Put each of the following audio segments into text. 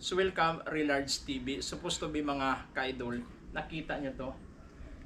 So welcome Relards TV. Supposed to be mga ka-idol. Nakita nyo to.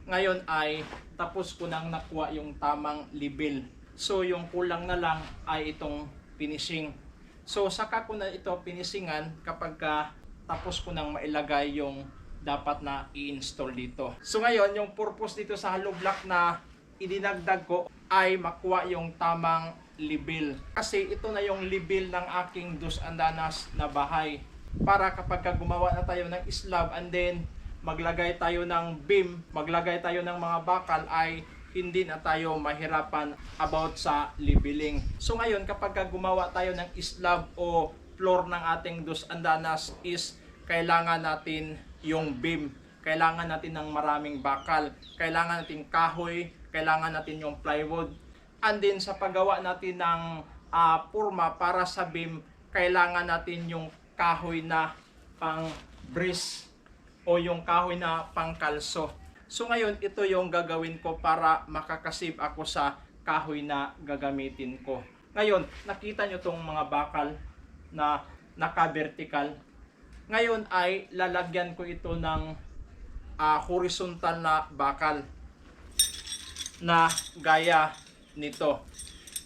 Ngayon ay tapos ko nang nakuha yung tamang level. So yung kulang na lang ay itong finishing. So saka ko na ito finishingan kapag ka tapos ko nang mailagay yung dapat na i-install dito. So ngayon, yung purpose dito sa hollow block na idinagdag ko ay makuha yung tamang level. Kasi ito na yung level ng aking dos andanas na bahay. Para kapag ka gumawa na tayo ng slab and then maglagay tayo ng beam, maglagay tayo ng mga bakal ay hindi na tayo mahirapan about sa leveling. So ngayon kapag ka gumawa tayo ng slab o floor ng ating dos andanas is kailangan natin yung beam, kailangan natin ng maraming bakal, kailangan natin kahoy, kailangan natin yung plywood. And then sa paggawa natin ng ah, purma para sa beam, kailangan natin yung kahoy na pang brace o yung kahoy na pangkalso. So ngayon, ito yung gagawin ko para makakasave ako sa kahoy na gagamitin ko. Ngayon, nakita nyo tong mga bakal na naka-vertical. Ngayon ay lalagyan ko ito ng ah, horizontal na bakal na gaya nito.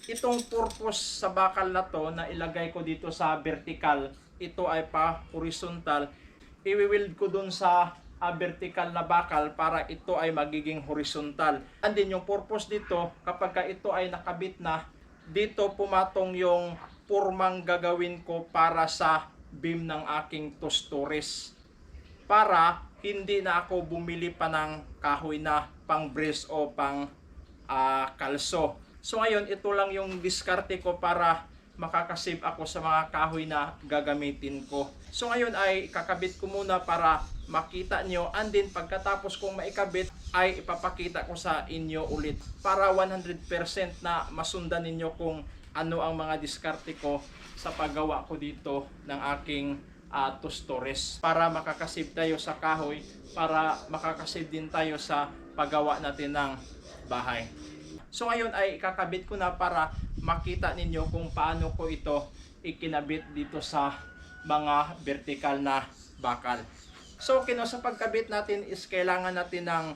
Itong purpose sa bakal na to na ilagay ko dito sa vertical, ito ay pa horizontal. I-weld ko dun sa ah, vertical na bakal para ito ay magiging horizontal. And then yung purpose dito, kapag ka ito ay nakabit na, dito pumatong yung purmang gagawin ko para sa beam ng aking tostores. Para hindi na ako bumili pa ng kahoy na pang brace o pang ah, kalso. So ngayon, ito lang yung diskarte ko para makakasave ako sa mga kahoy na gagamitin ko. So ngayon ay kakabit ko muna para makita nyo and then pagkatapos kong maikabit ay ipapakita ko sa inyo ulit para 100% na masundan ninyo kung ano ang mga diskarte ko sa paggawa ko dito ng aking uh, tostores para makakasave tayo sa kahoy para makakasave din tayo sa paggawa natin ng bahay. So ngayon ay ikakabit ko na para makita ninyo kung paano ko ito ikinabit dito sa mga vertical na bakal. So kino sa pagkabit natin is kailangan natin ng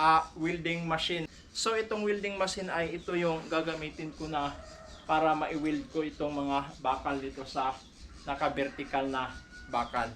ah, welding machine. So itong welding machine ay ito yung gagamitin ko na para ma-weld ko itong mga bakal dito sa naka-vertical na bakal.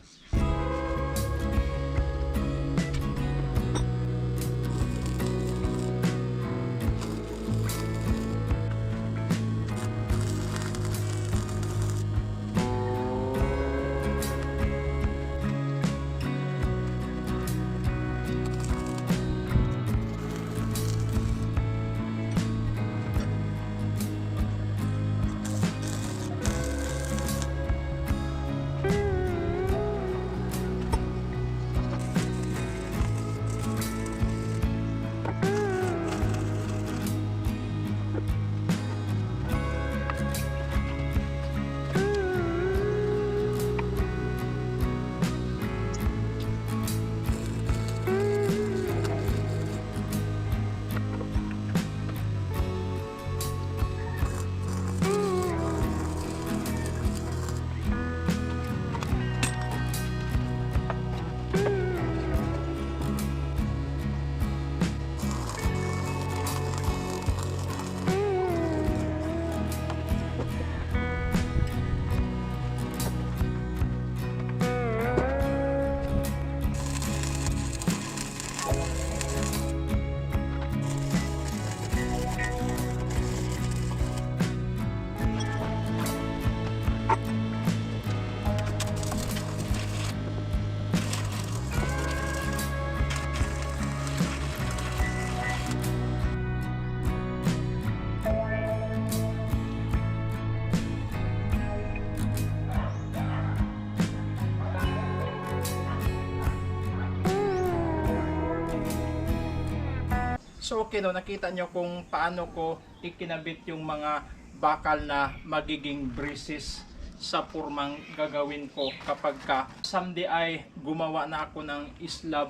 So okay no, nakita nyo kung paano ko ikinabit yung mga bakal na magiging braces sa purmang gagawin ko kapag ka someday ay gumawa na ako ng slab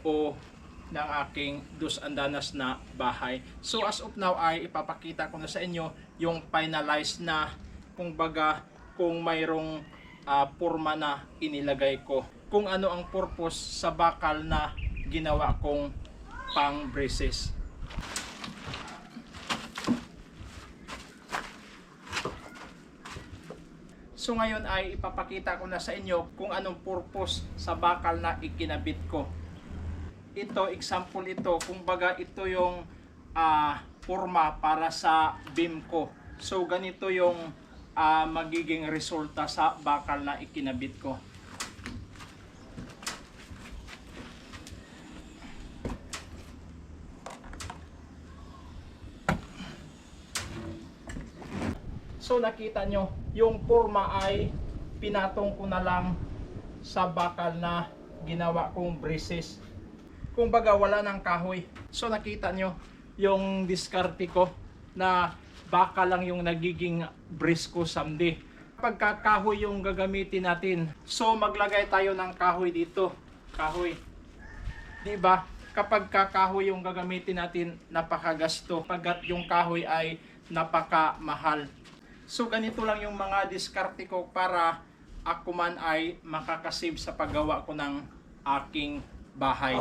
o ng aking dos andanas na bahay. So as of now ay ipapakita ko na sa inyo yung finalized na kung baga kung mayroong ah, porma na inilagay ko. Kung ano ang purpose sa bakal na ginawa kong pang braces. So ngayon ay ipapakita ko na sa inyo kung anong purpose sa bakal na ikinabit ko. Ito, example ito, kung baga ito yung ah, forma para sa beam ko. So ganito yung ah, magiging resulta sa bakal na ikinabit ko. So nakita nyo, yung forma ay pinatong ko na lang sa bakal na ginawa kong braces. Kung baga wala ng kahoy. So nakita nyo, yung diskarte ko na baka lang yung nagiging brace ko someday. Pagka kahoy yung gagamitin natin, so maglagay tayo ng kahoy dito. Kahoy. Di ba? Kapag kakahoy yung gagamitin natin, napakagasto. Pagkat yung kahoy ay napakamahal. So ganito lang yung mga diskarte ko para ako man ay makakasave sa paggawa ko ng aking bahay.